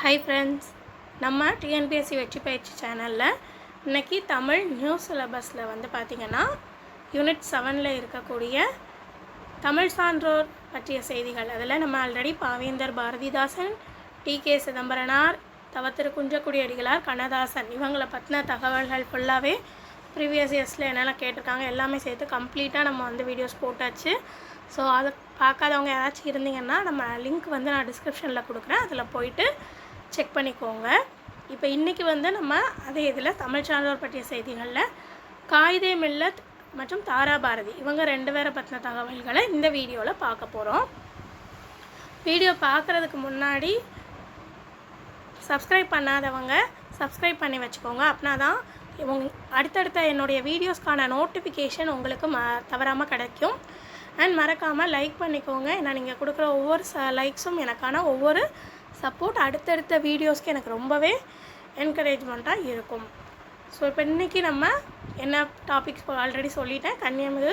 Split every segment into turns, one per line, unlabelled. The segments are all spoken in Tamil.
ஹை ஃப்ரெண்ட்ஸ் நம்ம டிஎன்பிஎஸ்சி வெற்றி பயிற்சி சேனலில் இன்றைக்கி தமிழ் நியூ சிலபஸில் வந்து பார்த்திங்கன்னா யூனிட் செவனில் இருக்கக்கூடிய தமிழ் சான்றோர் பற்றிய செய்திகள். அதில் நம்ம already Pavendhar Bharathidasan T K Chidambaranar தவத்திரு குன்றக்குடி அடிகளார் கண்ணதாசன் இவங்களை பற்றின தகவல்கள் ஃபுல்லாகவே ப்ரீவியஸ் இயர்ஸில் என்னெல்லாம் கேட்டிருக்காங்க எல்லாமே சேர்த்து கம்ப்ளீட்டாக நம்ம வந்து வீடியோஸ் போட்டாச்சு. ஸோ அதை பார்க்காதவங்க யாராச்சும் இருந்தீங்கன்னா நம்ம லிங்க் வந்து நான் டிஸ்கிரிப்ஷனில் கொடுக்குறேன். அதில் போயிட்டு செக் பண்ணிக்கோங்க. இப்போ இன்றைக்கி வந்து நம்ம அதே இதில் தமிழ் சான்றோர் பற்றிய செய்திகளில் காயிதே மில்லத் மற்றும் தாரா பாரதி இவங்க ரெண்டு பேரை பற்றின தகவல்களை இந்த வீடியோவில் பார்க்க போகிறோம் வீடியோ பார்க்குறதுக்கு முன்னாடி சப்ஸ்கிரைப் பண்ணாதவங்க சப்ஸ்கிரைப் பண்ணி வச்சுக்கோங்க. அப்படின்னா தான் இவங்க அடுத்தடுத்த என்னுடைய வீடியோஸ்க்கான நோட்டிஃபிகேஷன் உங்களுக்கு ம தவறாமல் கிடைக்கும். அண்ட் மறக்காமல் லைக் பண்ணிக்கோங்க. ஏன்னா நீங்கள் கொடுக்குற ஒவ்வொரு ச லைக்ஸும் எனக்கான ஒவ்வொரு சப்போர்ட் அடுத்தடுத்த வீடியோஸ்க்கு எனக்கு ரொம்பவே என்கரேஜ்மெண்ட்டாக இருக்கும். ஸோ இப்போ இன்றைக்கி நம்ம என்ன டாபிக்ஸ் ஆல்ரெடி சொல்லிட்டேன். கன்னியமிகு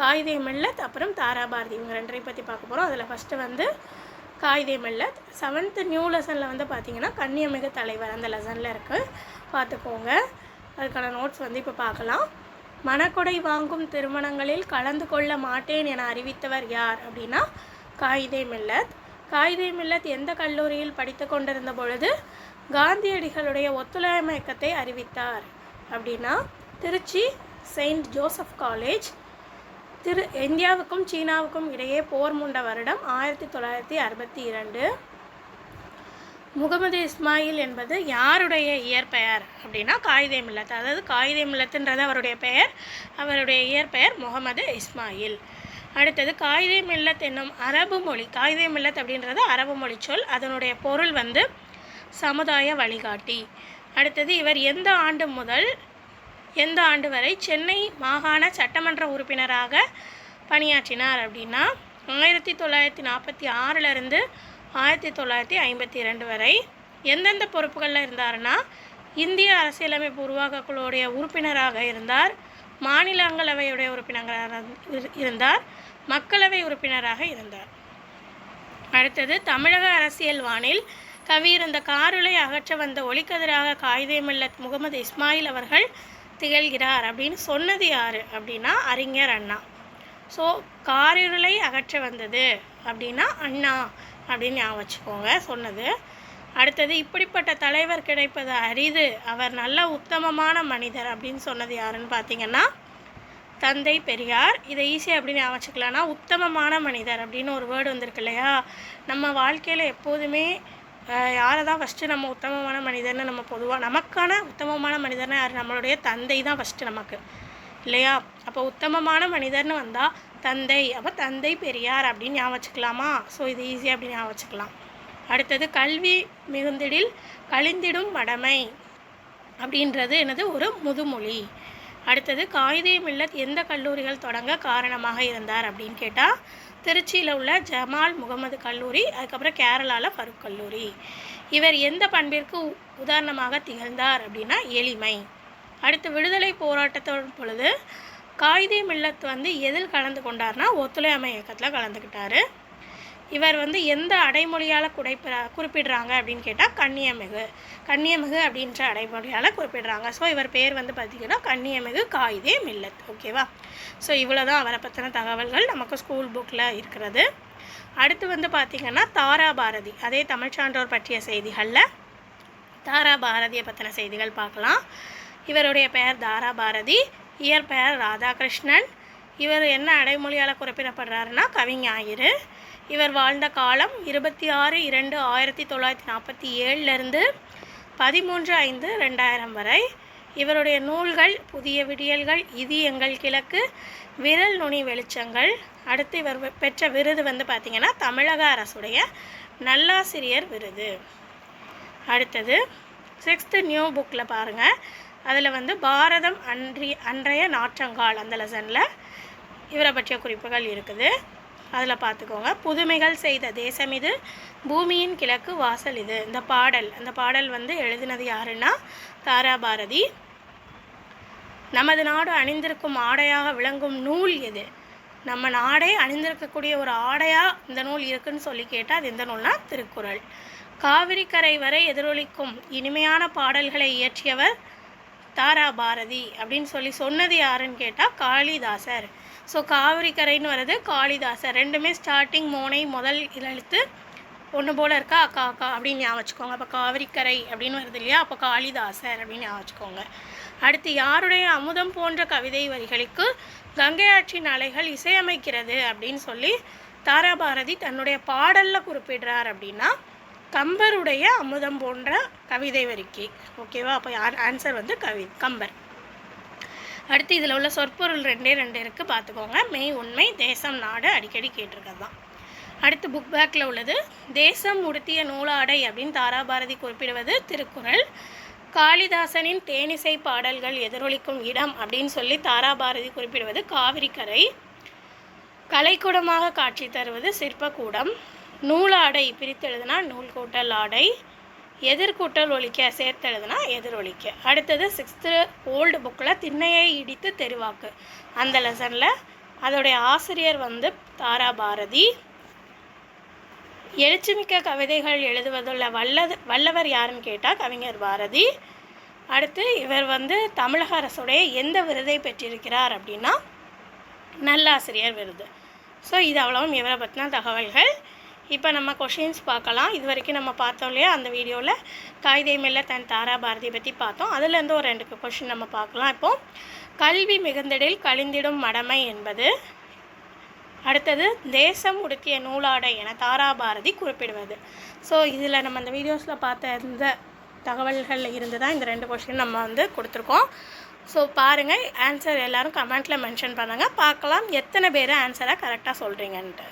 காகிதே மில்லத் அப்புறம் தாராபாரதி. இவங்க ரெண்டரை பற்றி பார்க்க போகிறோம் அதில் ஃபஸ்ட்டு வந்து காயிதே மில்லத். செவன்த்து நியூ லெசனில் வந்து பார்த்தீங்கன்னா கன்னியமிகு தலைவர் அந்த லெசனில் இருக்குது பார்த்துக்கோங்க. அதுக்கான நோட்ஸ் வந்து இப்போ பார்க்கலாம். மணக்கொடை வாங்கும் திருமணங்களில் கலந்து கொள்ள மாட்டேன் என அறிவித்தவர் யார் அப்படின்னா காகிதே மில்லத். காயிதே மில்லத் எந்த கல்லூரியில் படித்து கொண்டிருந்த பொழுது காந்தியடிகளுடைய ஒத்துழையாமை இயக்கத்தை அறிவித்தார். அப்படின்னா திருச்சி செயின்ட் ஜோசப் காலேஜ் திரு இந்தியாவுக்கும் சீனாவுக்கும் இடையே போர் முண்ட வருடம் ஆயிரத்தி தொள்ளாயிரத்தி அறுபத்தி இரண்டு. முகமது இஸ்மாயில் என்பது யாருடைய இயற்பெயர் அப்படின்னா காயிதே மில்லத் அதாவது காயிதே மில்லத்துன்றது அவருடைய பெயர் அவருடைய இயற்பெயர் முகமது இஸ்மாயில். அடுத்தது காயிதே மில்லத் என்னும் அரபு மொழி. காயிதே மில்லத் அப்படின்றது அரபு மொழி சொல். அதனுடைய பொருள் வந்து சமுதாய வழிகாட்டி. அடுத்தது இவர் எந்த ஆண்டு முதல் எந்த ஆண்டு வரை சென்னை மாகாண சட்டமன்ற உறுப்பினராக பணியாற்றினார் அப்படின்னா ஆயிரத்தி தொள்ளாயிரத்தி நாற்பத்தி ஆறிலிருந்து ஆயிரத்தி தொள்ளாயிரத்தி ஐம்பத்தி ரெண்டு வரை எந்தெந்த பொறுப்புகளில் இருந்தாருன்னா இந்திய அரசியலமைப்பு உருவாக்க குழுவுடைய உறுப்பினராக இருந்தார். மாநிலங்களவையுடைய உறுப்பினராக இரு- இருந்தார் மக்களவை உறுப்பினராக இருந்தார். அடுத்தது தமிழக அரசியல் வானில் கவியிருந்த காருளை அகற்ற வந்த ஒளிக்கதிராக காயிதே மில்லத் முகமது இஸ்மாயில் அவர்கள் திகழ்கிறார் அப்படின்னு சொன்னது யார் அப்படின்னா அறிஞர் அண்ணா. ஸோ காரிருளை அகற்ற வந்தது அப்படின்னா அண்ணா அப்படின்னு ஞாபகம் வச்சுக்கோங்க சொன்னது. அடுத்தது இப்படிப்பட்ட தலைவர் கிடைப்பது அரிது. அவர் நல்ல உத்தமமான மனிதர் அப்படின்னு சொன்னது யாருன்னு பார்த்தீங்கன்னா தந்தை பெரியார். இதை ஈஸியாக எப்படி ஞாபகம் வச்சுக்கலாம்னா உத்தமமான மனிதர் அப்படின்னு ஒரு வேர்டு வந்திருக்கு இல்லையா? நம்ம வாழ்க்கையில் எப்போதுமே யாரை தான் ஃபஸ்ட்டு நம்ம உத்தமமான மனிதர்னு நம்ம பொதுவாக நமக்கான உத்தமமான மனிதர்னா யார்? நம்மளுடைய தந்தை தான் ஃபஸ்ட்டு நமக்கு இல்லையா? அப்போ உத்தமமான மனிதர்னு வந்தால் தந்தை. அப்போ தந்தை பெரியார் அப்படின்னு ஞாபகம் வச்சுக்கலாமா ஸோ இது ஈஸியாக அப்படி ஞாபகம் வச்சுக்கலாம் அடுத்தது கல்வி மிகுந்திடில் கழிந்திடும் மடமை அப்படின்றது எனது ஒரு முதுமொழி. அடுத்தது காயிதே மில்லத் எந்த கல்லூரிகள் தொடங்க காரணமாக இருந்தார் அப்படின்னு கேட்டால் திருச்சியில் உள்ள ஜமால் முகமது கல்லூரி அதுக்கப்புறம் கேரளாவில் ஃபருக் கல்லூரி. இவர் எந்த பண்பிற்கு உ- உதாரணமாக திகழ்ந்தார் அப்படின்னா எளிமை. அடுத்து விடுதலை போராட்டத்தின் பொழுது காயிதே மில்லத் வந்து எதில் கலந்து கொண்டார்னா ஒத்துழையாமை இயக்கத்தில் கலந்துக்கிட்டார் இவர் வந்து எந்த அடைமொழியால் குடைப்பிற குறிப்பிடுறாங்க அப்படின்னு கேட்டால் கன்னியமிகு. கன்னியமிகு அப்படின்ற அடைமொழியால் குறிப்பிடுறாங்க. ஸோ இவர் பேர் வந்து பார்த்திங்கன்னா கன்னியமிகு காயிதே மில்லத். ஓகேவா ஸோ இவ்வளோ தான் அவரை பற்றின தகவல்கள் நமக்கு ஸ்கூல் புக்கில் இருக்கிறது. அடுத்து வந்து பார்த்திங்கன்னா தாரா பாரதி. அதே தமிழ்ச்சான்றோர் பற்றிய செய்திகளில் தாரா பாரதியை பற்றின செய்திகள் பார்க்கலாம். இவருடைய பெயர் தாரா பாரதி. இயற்பெயர் ராதாகிருஷ்ணன். இவர் என்ன அடைமொழியால் குறிப்பிடப்படுறாருன்னா கவிஞாயிறு இவர் வாழ்ந்த காலம் இருபத்தி ஆறு இரண்டு ஆயிரத்தி தொள்ளாயிரத்தி நாற்பத்தி ஏழுலேருந்து பதிமூன்று ஐந்து ரெண்டாயிரம் வரை. இவருடைய நூல்கள் புதிய விடியல்கள் இது எங்கள் கிழக்கு விரல் நுனி வெளிச்சங்கள். அடுத்து இவர் பெற்ற விருது வந்து பார்த்திங்கன்னா தமிழக அரசுடைய நல்லாசிரியர் விருது. அடுத்தது சிக்ஸ்த்து நியூ புக்கில் பாருங்கள் அதில் வந்து பாரதம் அன்றி அன்றைய நாற்றங்கால் அந்த லெசனில். இவரை பற்றிய குறிப்புகள் இருக்குது. அதில் பார்த்துக்கோங்க புதுமைகள் செய்த தேசம் இது பூமியின் கிழக்கு வாசல் இது. இந்த பாடல் அந்த பாடல் வந்து எழுதினது யாருன்னா தாரா பாரதி நமது நாடு அணிந்திருக்கும் ஆடையாக விளங்கும் நூல் எது? நம்ம நாடே அணிந்திருக்கக்கூடிய ஒரு ஆடையாக இந்த நூல் இருக்குன்னு சொல்லி கேட்டால் அது இந்த நூல்னா திருக்குறள். காவிரி கரை வரை எதிரொலிக்கும் இனிமையான பாடல்களை இயற்றியவர் தாரா பாரதி அப்படின்னு சொல்லி சொன்னது யாருன்னு கேட்டால் காளிதாசர். ஸோ காவிரி கரைன்னு வர்றது காளிதாசர். ரெண்டுமே ஸ்டார்டிங் மோனை முதல் எழுத்து ஒன்று போல் இருக்கா? அக்கா அக்கா அப்படின்னு ஞாபகம் வச்சுக்கோங்க. அப்போ காவிரிக்கரை அப்படின்னு வருது இல்லையா? அப்போ காளிதாசர் அப்படின்னு ஞாபகம் வச்சுக்கோங்க. அடுத்து யாருடைய அமுதம் போன்ற கவிதை வரிகளுக்கு கங்கை ஆற்றின் அலைகள் இசையமைக்கிறது அப்படின்னு சொல்லி தாராபாரதி தன்னுடைய பாடலில் குறிப்பிடுறார் அப்படின்னா கம்பருடைய அமுதம் போன்ற கவிதை வரிக்கை. ஓகேவா அப்போ யார் ஆன்சர் வந்து கவி கம்பர். அடுத்து இதில் உள்ள சொற்பொருள் ரெண்டே ரெண்டு இருக்குது பார்த்துக்கோங்க மெய் உண்மை தேசம் நாடு அடிக்கடி கேட்டிருக்கிறது தான் அடுத்து புக் பேக்கில் உள்ளது. தேசம் உடுத்திய நூலாடை அப்படின்னு தாராபாரதி குறிப்பிடுவது திருக்குறள். காளிதாசனின் தேனிசை பாடல்கள் எதிரொலிக்கும் இடம் அப்படின்னு சொல்லி தாராபாரதி குறிப்பிடுவது காவிரிக்கரை. கலைக்கூடமாக காட்சி தருவது சிற்பக்கூடம். நூலாடை பிரித்தெழுதுனா நூல் கூட்டல் ஆடை எதிர்கூட்டல் ஒழிக்க சேர்த்தெழுதுனா எதிரொலிக்க. அடுத்தது சிக்ஸ்த்து ஓல்டு புக்கில் திண்ணையை இடித்து தெருவாக்கு. அந்த லெசனில் அதோடைய ஆசிரியர் வந்து தாரா பாரதி எழுச்சிமிக்க கவிதைகள் எழுதுவதுள்ள வல்லது வல்லவர் யாருன்னு கேட்டால் கவிஞர் பாரதி. அடுத்து இவர் வந்து தமிழக அரசுடைய எந்த விருதை பெற்றிருக்கிறார் அப்படின்னா நல்லாசிரியர் விருது. ஸோ இது அவ்வளவும். இவரை பற்றின தகவல்கள். இப்போ நம்ம கொஷின்ஸ் பார்க்கலாம். இது வரைக்கும் நம்ம பார்த்தோம் இல்லையா அந்த வீடியோவில் காகிதை மெல்ல தன் தாரா பாரதி பற்றி பார்த்தோம். அதுலேருந்து ஒரு ரெண்டு கொஷின் நம்ம பார்க்கலாம். இப்போ கல்வி மிகுந்திடில் கழிந்திடும் மடமை என்பது. அடுத்தது தேசம் உடுத்திய நூலாடை என தாராபாரதி குறிப்பிடுவது. ஸோ இதில் நம்ம அந்த வீடியோஸில் பார்த்த இந்த தகவல்களில் இருந்து தான் இந்த ரெண்டு கொஷின் நம்ம வந்து கொடுத்துருக்கோம். ஸோ பாருங்கள் ஆன்சர் எல்லோரும் கமெண்ட்டில் மென்ஷன் பண்ணுங்கள் பார்க்கலாம் எத்தனை பேர் ஆன்சரை கரெக்டாக சொல்கிறீங்கன்ட்டு